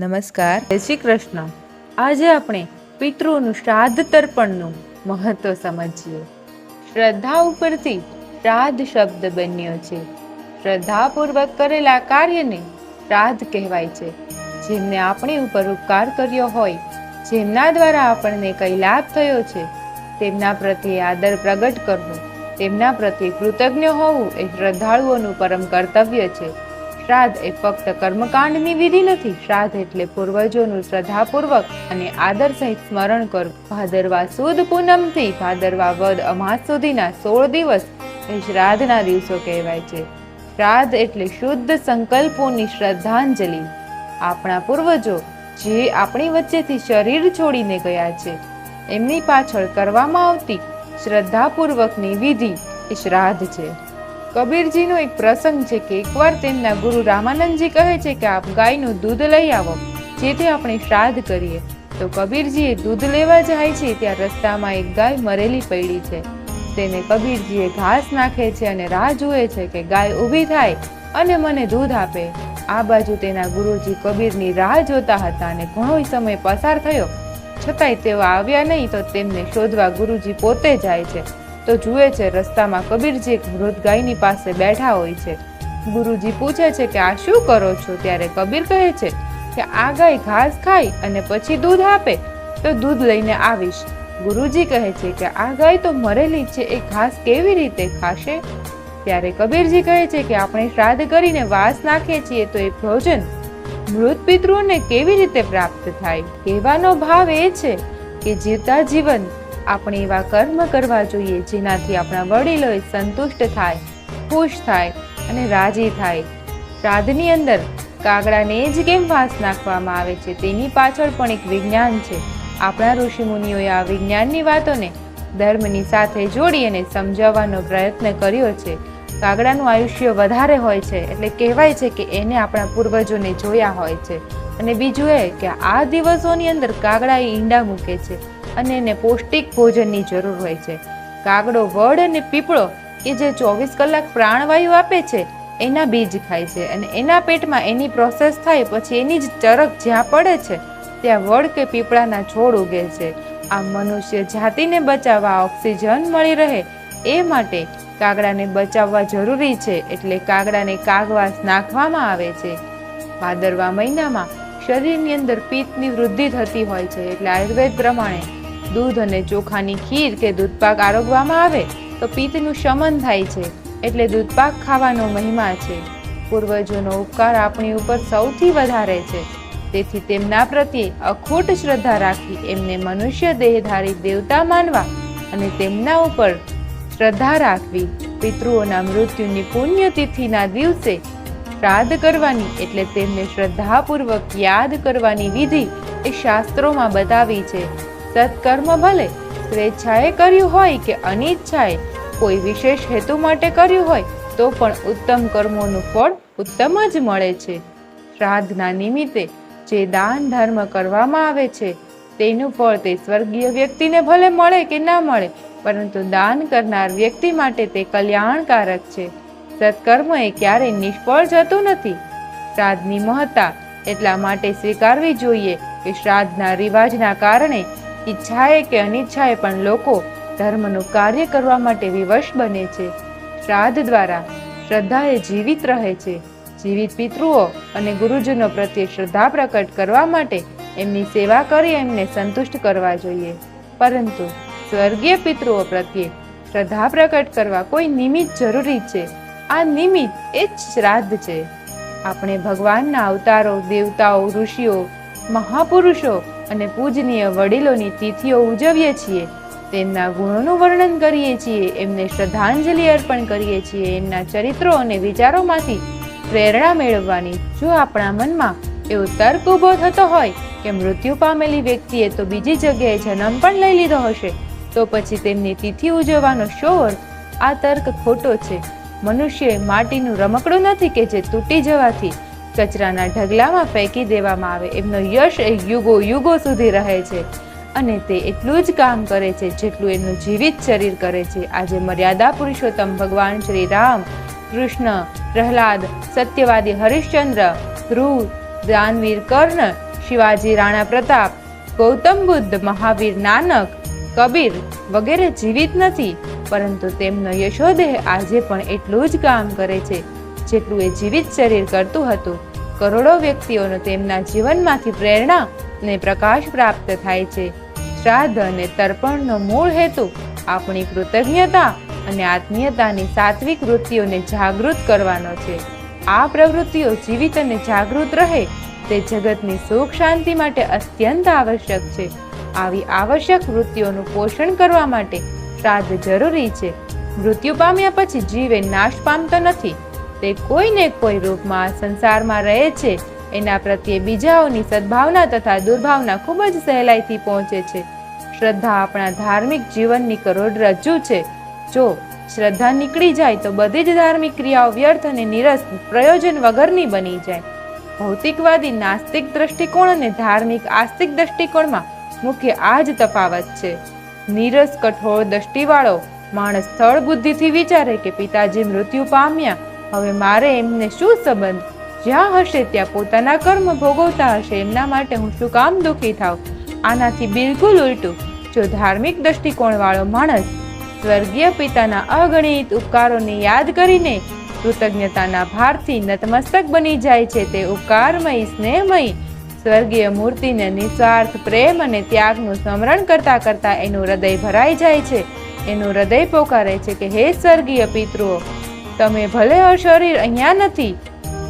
નમસ્કાર. જય શ્રી કૃષ્ણ. આજે આપણે પિતૃઓનું શ્રાદ્ધ તર્પણનું મહત્વ સમજીએ. શ્રદ્ધા ઉપરથી શ્રાદ્ધ શબ્દ બન્યો છે. શ્રદ્ધાપૂર્વક કરેલા કાર્યને શ્રાદ્ધ કહેવાય છે. જેમને આપણી ઉપર ઉપકાર કર્યો હોય, જેમના દ્વારા આપણને કઈ લાભ થયો છે, તેમના પ્રત્યે આદર પ્રગટ કરવો, તેમના પ્રત્યે કૃતજ્ઞ હોવું એ શ્રદ્ધાળુઓનું પરમ કર્તવ્ય છે. શ્રાદ્ધ એ ફક્ત કર્મકાંડની વિધિ નથી, શ્રાદ્ધ એટલે પૂર્વજોનું શ્રદ્ધાપૂર્વક અને આદર સહિત સ્મરણ કરવું ભાદરવા સુદ પૂનમથી ભાદરવા વદ અમાસ સુધીના સોળ દિવસ એ શ્રાદ્ધના દિવસો કહેવાય છે. શ્રાદ્ધ એટલે શુદ્ધ સંકલ્પોની શ્રદ્ધાંજલિ. આપણા પૂર્વજો જે આપણી વચ્ચેથી શરીર છોડીને ગયા છે, એમની પાછળ કરવામાં આવતી શ્રદ્ધાપૂર્વકની વિધિ એ શ્રાદ્ધ છે. કબીરજીનો એક પ્રસંગ છે કે એકવાર તેમના ગુરુ રામાનંદજી કહે છે કે આપ ગાયનું દૂધ લઈ આવો, જેથી આપણે શ્રાદ્ધ કરીએ. તો કબીરજીએ દૂધ લેવા જાય છે, ત્યાં રસ્તામાં એક ગાય મરેલી પડી છે. તેને કબીરજીએ ઘાસ નાખે છે અને રાહ જુએ છે કે ગાય ઊભી થાય અને મને દૂધ આપે. આ બાજુ તેના ગુરુજી કબીરની રાહ જોતા હતા અને ઘણો સમય પસાર થયો. છતાંય તેઓ આવ્યા નહીં તો તેમને શોધવા ગુરુજી પોતે જાય છે. તો જુએ છે, રસ્તામાં કબીરજી એક મૃત ગાયની પાસે બેઠા હોય છે. ગુરુજી પૂછે છે કે, આ શું કરો છો? ત્યારે કબીર કહે છે કે, આ ગાય ઘાસ ખાય અને પછી દૂધ આપે. તો દૂધ લઈને આવીશ. ગુરુજી કહે છે કે, આ ગાય તો મરેલી છે, એ ઘાસ કેવી રીતે ખાશે? ત્યારે કબીરજી કહે છે કે, આપણે શ્રાદ્ધ કરીને વાસ નાખીએ છીએ તો એ ભોજન મૃત પિતૃઓને કેવી રીતે પ્રાપ્ત થાય? કહેવાનો ભાવ એ છે કે, જીવતા જીવન આપણે એવા કર્મ કરવા જોઈએ જેનાથી આપણા વડીલોએ સંતુષ્ટ થાય, ખુશ થાય અને રાજી થાય. શ્રાદ્ધની અંદર કાગડાને જ કેમ વાસ નાખવામાં આવે છે તેની પાછળ પણ એક વિજ્ઞાન છે. આપણા ઋષિમુનિઓએ આ વિજ્ઞાનની વાતોને ધર્મની સાથે જોડી અને સમજાવવાનો પ્રયત્ન કર્યો છે. કાગડાનું આયુષ્ય વધારે હોય છે એટલે કહેવાય છે કે એને આપણા પૂર્વજોને જોયા હોય છે. અને બીજું એ કે આ દિવસોની અંદર કાગડા ઈંડા મૂકે છે. અને એને પૌષ્ટિક ભોજનની જરૂર હોય છે. કાગડો, વડ અને પીપળો કે જે ચોવીસ કલાક પ્રાણવાયુ આપે છે, એના બીજ ખાય છે અને એના પેટમાં એની પ્રોસેસ થાય પછી એની જ ચરક જ્યાં પડે છે, ત્યાં વડ કે પીપળાના છોડ ઉગે છે. આ મનુષ્ય જાતિને બચાવવા ઓક્સિજન મળી રહે એ માટે કાગડાને બચાવવા જરૂરી છે એટલે કાગડાને કાગવાસ નાખવામાં આવે છે. ભાદરવા મહિનામાં શરીરની અંદર પિત્તની વૃદ્ધિ થતી હોય છે એટલે આયુર્વેદ પ્રમાણે દૂધ અને ચોખાની ખીર કે દૂધપાક આરોગવામાં આવે, તો પિત્તનું શમન થાય છે, એટલે દૂધપાક ખાવાનો મહિમા છે. પૂર્વજોનો ઉપકાર આપણી ઉપર સૌથી વધારે છે. તેથી તેમના પ્રત્યે અખૂટ શ્રદ્ધા રાખી એમને મનુષ્ય દેહધારી દેવતા માનવા અને તેમના ઉપર શ્રદ્ધા રાખવી, પિતૃઓના મૃત્યુની પુણ્યતિથિના દિવસે શ્રાદ્ધ કરવાની, એટલે તેમને શ્રદ્ધાપૂર્વક યાદ કરવાની વિધિ એ શાસ્ત્રોમાં બતાવી છે. સત્કર્મ ભલે સ્વેચ્છાએ કર્યું હોય કે અનિચ્છાએ, કોઈ વિશેષ હેતુ માટે કર્યું હોય, તો પણ ઉત્તમ કર્મોનું ફળ ઉત્તમ જ મળે છે. શ્રાદ્ધના નિમિત્તે જે દાન ધર્મ કરવામાં આવે છે, તેનું ફળ તે સ્વર્ગીય વ્યક્તિને ભલે મળે કે ના મળે, પરંતુ દાન કરનાર વ્યક્તિ માટે તે કલ્યાણકારક છે. સત્કર્મ એ ક્યારેય નિષ્ફળ જતું નથી. શ્રાદ્ધની મહત્તા એટલા માટે સ્વીકારવી જોઈએ કે શ્રાદ્ધના રિવાજના કારણે ઈચ્છાએ કે અનિચ્છાએ પણ લોકો ધર્મનું કાર્ય કરવા માટે વિવશ બને છે. શ્રાદ્ધ દ્વારા શ્રદ્ધા એ જીવિત રહે છે. જીવિત પિતૃઓ અને ગુરુજનો પ્રત્યે શ્રદ્ધા પ્રકટ કરવા માટે એમની સેવા કરી એમને સંતુષ્ટ કરવા જોઈએ. પરંતુ સ્વર્ગીય પિતૃઓ પ્રત્યે શ્રદ્ધા પ્રકટ કરવા કોઈ નિમિત્ત જરૂરી છે. આ નિમિત્ત એ જ શ્રાદ્ધ છે. આપણે ભગવાનના અવતારો, દેવતાઓ, ઋષિઓ, મહાપુરુષો અને પૂજનીય વડીલોની તિથિઓ ઉજવીએ છીએ. તેમના ગુણોનું વર્ણન કરીએ છીએ, એમને શ્રદ્ધાંજલિ અર્પણ કરીએ છીએ, એમના ચરિત્રો અને વિચારોમાંથી પ્રેરણા મેળવવાની. જો આપણા મનમાં એવો તર્ક ઊભો થતો હોય કે મૃત્યુ પામેલી વ્યક્તિએ તો બીજી જગ્યાએ જન્મ પણ લઈ લીધો હશે, તો પછી તેમની તિથિ ઉજવવાનો શો અર્થ આ તર્ક ખોટો છે. મનુષ્ય માટીનું રમકડું નથી કે જે તૂટી જવાથી કચરાના ઢગલામાં ફેંકી દેવામાં આવે. એમનો યશ એ યુગો યુગો સુધી રહે છે અને તે એટલું જ કામ કરે છે જેટલું એનું જીવિત શરીર કરે છે. આજે મર્યાદા પુરુષોત્તમ ભગવાન શ્રી રામ કૃષ્ણ, પ્રહલાદ, સત્યવાદી હરિશ્ચંદ્ર, ધ્રુવ દાનવીર કર્ણ, શિવાજી રાણા પ્રતાપ, ગૌતમ બુદ્ધ, મહાવીર નાનક, કબીર વગેરે જીવિત નથી. પરંતુ તેમનો યશોદેહ આજે પણ એટલું જ કામ કરે છે. જેટલું એ જીવિત શરીર કરતું હતું. કરોડો વ્યક્તિઓનો તેમના જીવનમાંથી પ્રેરણા અને પ્રકાશ પ્રાપ્ત થાય છે. શ્રાદ્ધ અને તર્પણનો મૂળ હેતુ આપણી કૃતજ્ઞતા અને આત્મીયતાની સાત્વિક વૃત્તિઓને જાગૃત કરવાનો છે. આ પ્રવૃત્તિઓ જીવિત અને જાગૃત રહે તે જગતની સુખ શાંતિ માટે અત્યંત આવશ્યક છે. આવી આવશ્યક વૃત્તિઓનું પોષણ કરવા માટે શ્રાદ્ધ જરૂરી છે. મૃત્યુ પામ્યા પછી જીવે નાશ પામતો નથી. તે કોઈને કોઈ રૂપમાં સંસારમાં રહે છે, એના પ્રત્યે બીજાઓની સદભાવના તથા દુર્ભાવના ખૂબ જ સહેલાઈથી પહોંચે છે. શ્રદ્ધા આપણા ધાર્મિક જીવનની કરોડરજ્જુ છે. જો શ્રદ્ધા નીકળી જાય તો બધી જ ધાર્મિક ક્રિયાઓ વ્યર્થ અને નિરસ પ્રયોજન વગરની બની જાય. ભૌતિકવાદી નાસ્તિક દ્રષ્ટિકોણ અને ધાર્મિક આસ્તિક દ્રષ્ટિકોણમાં મુખ્ય આ જ તફાવત છે. નીરસ કઠોળ દ્રષ્ટિવાળો માણસ સ્થળ બુદ્ધિથી વિચારે કે પિતાજી મૃત્યુ પામ્યા હવે મારે એમને શું સંબંધ? જ્યાં હશે ત્યાં પોતાના કર્મ ભોગવતા હશે, એમના માટે હું શું કામ દુઃખી થાવ આનાથી બિલકુલ ઉલટું. જો ધાર્મિક દ્રષ્ટિકોણવાળો માણસ સ્વર્ગીય પિતાના અગણિત ઉપકારોને યાદ કરીને કૃતજ્ઞતાના ભારથી નતમસ્તક બની જાય છે, તે ઉપકારમય, સ્નેહમય, સ્વર્ગીય મૂર્તિને નિસ્વાર્થ પ્રેમ અને ત્યાગનું સ્મરણ કરતા કરતા એનું હૃદય ભરાઈ જાય છે. એનું હૃદય પોકારે છે કે, હે સ્વર્ગીય પિતૃઓ તમે ભલે અશરીર અહીંયા નથી,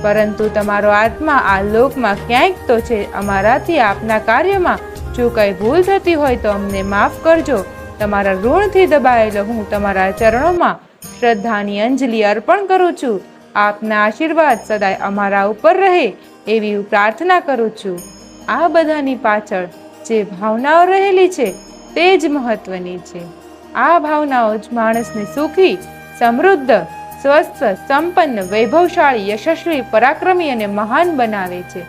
પરંતુ તમારો આત્મા આ લોકમાં ક્યાંક તો છે. અમારાથી આપના કાર્યમાં જો કંઈ ભૂલ થતી હોય તો અમને માફ કરજો. તમારા ઋણથી દબાયેલો હું તમારા ચરણોમાં શ્રદ્ધાની અંજલિ અર્પણ કરું છું. આપના આશીર્વાદ સદાય અમારા ઉપર રહે એવી હું પ્રાર્થના કરું છું. આ બધાની પાછળ જે ભાવનાઓ રહેલી છે તે જ મહત્વની છે. આ ભાવનાઓ જ માણસને સુખી, સમૃદ્ધ સ્વસ્થ, સંપન્ન, વૈભવશાળી, યશસ્વી, પરાક્રમી અને મહાન બનાવે છે.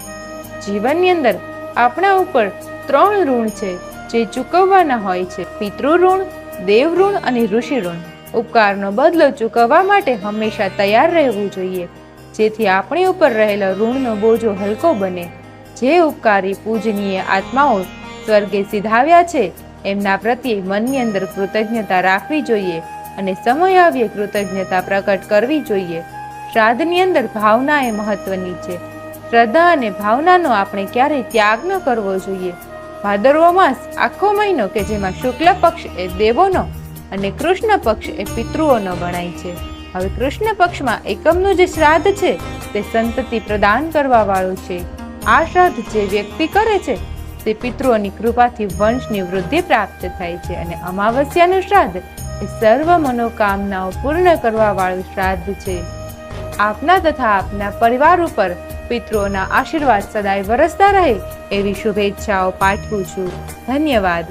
જીવનની અંદર આપણા ઉપર ત્રણ ઋણ છે, જે ચૂકવવાના હોય છે. પિતૃ ઋણ દેવ ઋણ અને ઋષિ ઋણ ઉપકારનો બદલો ચૂકવવા માટે હંમેશા તૈયાર રહેવું જોઈએ. જેથી આપણી ઉપર રહેલો ઋણનો બોજો હલકો બને. જે ઉપકારી પૂજનીય આત્માઓ સ્વર્ગે સિધાવ્યા છે, એમના પ્રત્યે મનની અંદર કૃતજ્ઞતા રાખવી જોઈએ. અને સમય આવ્યે કૃતજ્ઞતા પ્રકટ કરવી જોઈએ. શ્રાદ્ધની અંદર ભાવના એ મહત્વની છે. શ્રદ્ધા અને ભાવનાનો આપણે ક્યારેય ત્યાગ ન કરવો જોઈએ. ભાદરવો માસ આખો મહિનો કે જેમાં શુક્લ પક્ષ એ દેવોનો અને કૃષ્ણ પક્ષ એ પિતૃઓનો ગણાય છે. હવે કૃષ્ણ પક્ષમાં એકમનું જે શ્રાદ્ધ છે, તે સંતતિ પ્રદાન કરવા વાળું છે. આ શ્રાદ્ધ જે વ્યક્તિ કરે છે, તે પિતૃઓની કૃપાથી વંશની વૃદ્ધિ પ્રાપ્ત થાય છે અને અમાવસ્યાનું શ્રાદ્ધ એ સર્વ મનોકામનાઓ પૂર્ણ કરવા વાળું શ્રાદ્ધ છે. આપના તથા આપના પરિવાર ઉપર પિતૃઓના આશીર્વાદ સદાય વરસતા રહે એવી શુભેચ્છાઓ પાઠવું છું. ધન્યવાદ.